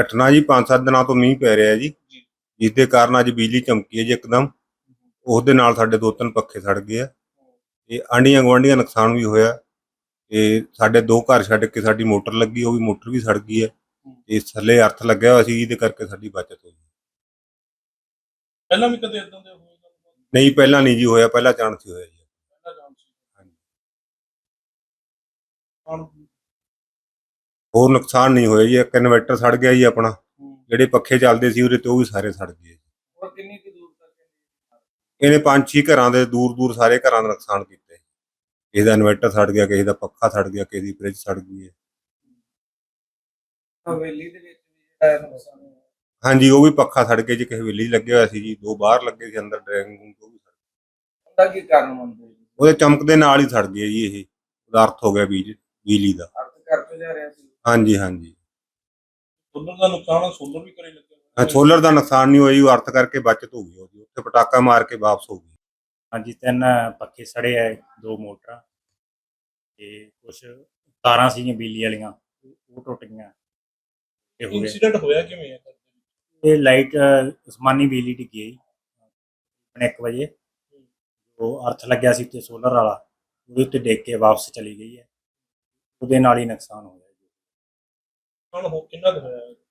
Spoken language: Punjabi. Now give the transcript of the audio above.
ਘਟਨਾ ਜੀ 5-7 ਦਿਨਾਂ ਤੋਂ ਮੀਂਹ ਪੈ ਰਿਹਾ ਜੀ। ਜਿਸ ਦੇ ਕਾਰਨ ਅੱਜ ਬਿਜਲੀ ਚਮਕੀ ਹੈ ਜੀ ਇੱਕਦਮ। ਉਸ ਦੇ ਨਾਲ ਸਾਡੇ ਦੋ ਤਿੰਨ ਪੱਖੇ ਸੜ ਗਏ ਆ। ਤੇ ਆਂਡੀਆਂ ਗਵਾਂਡੀਆਂ ਨੁਕਸਾਨ ਵੀ ਹੋਇਆ। ਤੇ ਸਾਡੇ ਦੋ ਘਰ ਛੱਡ ਕੇ ਸਾਡੀ ਮੋਟਰ ਲੱਗੀ ਉਹ ਵੀ ਮੋਟਰ ਵੀ ਸੜ ਗਈ ਹੈ। ਤੇ ਥੱਲੇ ਅਰਥ ਲੱਗਿਆ ਹੋਇਆ ਸੀ ਜਿਹਦੇ ਕਰਕੇ ਸਾਡੀ ਬਚਤ ਹੋਈ। ਪਹਿਲਾਂ ਵੀ ਕਦੇ ਇਦਾਂ ਦੇ ਹੋਏ? ਨਹੀਂ ਪਹਿਲਾਂ ਨਹੀਂ ਜੀ ਹੋਇਆ। ਪਹਿਲਾਂ ਚਾਂਸ ਹੀ ਹੋਇਆ ਜੀ। ਪਹਿਲਾਂ ਹਾਂਜੀ। ਹੋਰ ਨੁਕਸਾਨ ਨਹੀਂ ਹੋਇਆ ਜੀ ਇੱਕ ਇਨਵਰਟਰ ਸੜ ਗਿਆ ਜੀ ਆਪਣਾ। ਜਿਹੜੇ ਪੱਖੇ ਚੱਲਦੇ ਸੀ ਉਹਦੇ ਤੇ ਉਹ ਵੀ ਸਾਰੇ ਸੜ ਗਏ। ਹੋਰ ਕਿੰਨੀ ਕੁ ਦੂਰ ਤੱਕ ਇਹਨੇ ਪੰਜ ਛੇ ਘਰਾਂ ਦੇ ਦੂਰ ਦੂਰ ਸਾਰੇ ਘਰਾਂ ਦਾ ਨੁਕਸਾਨ ਕੀਤਾ। ਕਿਸੇ ਦਾ ਇਨਵਰਟਰ ਸੜ ਗਿਆ ਕਿਸੇ ਦਾ ਪੱਖਾ ਸੜ ਗਿਆ ਕਿਸੇ ਦੀ ਫ੍ਰਿਜ ਸੜ ਗਈ ਹੈ। ਹਵੇਲੀ ਦੇ ਵਿੱਚ ਵੀ ਜਿਹੜਾ ਨੁਕਸਾਨ ਹੋਇਆ। ਹਾਂਜੀ ਉਹ ਵੀ ਪੱਖਾ ਸੜ ਗਿਆ ਜੀ ਕਿਸੇ ਵੇਲੇ ਹੀ ਲੱਗਿਆ ਹੋਇਆ ਸੀ ਜੀ ਦੋ ਬਾਹਰ ਲੱਗੇ ਸੀ ਅੰਦਰ ਡਰਾਇੰਗ ਰੂਮ ਤੋਂ ਵੀ ਸੜ ਗਏ। ਉਹਦਾ ਕੀ ਕਾਰਨ ਜੀ? ਉਹਦੇ ਚਮਕ ਦੇ ਨਾਲ ਹੀ ਸੜ ਗਿਆ ਜੀ ਇਹ ਉਹਦਾ ਅਰਥ ਹੋ ਗਿਆ ਬੀਜ ਬਿਜਲੀ ਦਾ। ਅਰਥ ਕਰ ਤੋਂ ਜਾ ਰਿਹਾ ਸੀ। ਹਾਂਜੀ ਹਾਂਜੀ। ਸੋਲਰ ਦਾ ਨੁਕਸਾਨ ਆ ਸੋਲਰ ਵੀ ਕਰੇ ਲੱਗਿਆ ਹਾਂ, ਸੋਲਰ ਦਾ ਨੁਕਸਾਨ ਨਹੀਂ ਹੋਇਆ ਜੀ ਉਹ ਅਰਥ ਕਰਕੇ ਬਚਤ ਹੋ ਗਈ ਉਹਦੀ। ਉੱਥੇ ਪਟਾਕਾ ਮਾਰ ਕੇ ਵਾਪਸ ਹੋ ਗਈ। ਹਾਂਜੀ ਤਿੰਨ ਪੱਖੇ ਸੜੇ ਆ ਦੋ ਮੋਟਰਾਂ। ਤੇ ਕੁਝ ਤਾਰਾਂ ਸੀਗੀਆਂ ਬਿਜਲੀ ਵਾਲੀਆਂ ਉਹ ਟੁੱਟ ਗਈਆਂ। ਤੇ ਹੋ ਗਏ ਇਨਸੀਡੈਂਟ ਹੋਇਆ ਕਿਵੇਂ ਹੈ ਇਹ ਲਾਈਟ ਅਸਮਾਨੀ ਬਿਜਲੀ ਡਿੱਗੀ ਹੈ ਆਪਣੇ 1 ਵਜੇ ਉਹ ਅਰਥ ਲੱਗਿਆ ਸੀ ਤੇ ਸੋਲਰ ਵਾਲਾ ਉਹਦੇ ਉੱਤੇ ਡਿੱਗ ਕੇ ਵਾਪਸ ਚਲੀ ਗਈ ਹੈ। ਉਹਦੇ ਨਾਲ ਹੀ ਨੁਕਸਾਨ ਹੋ ਗਿਆ ਜੀ ਹੁਣ ਹੋ ਕਿੰਨਾ ਕੁ ਹੋਇਆ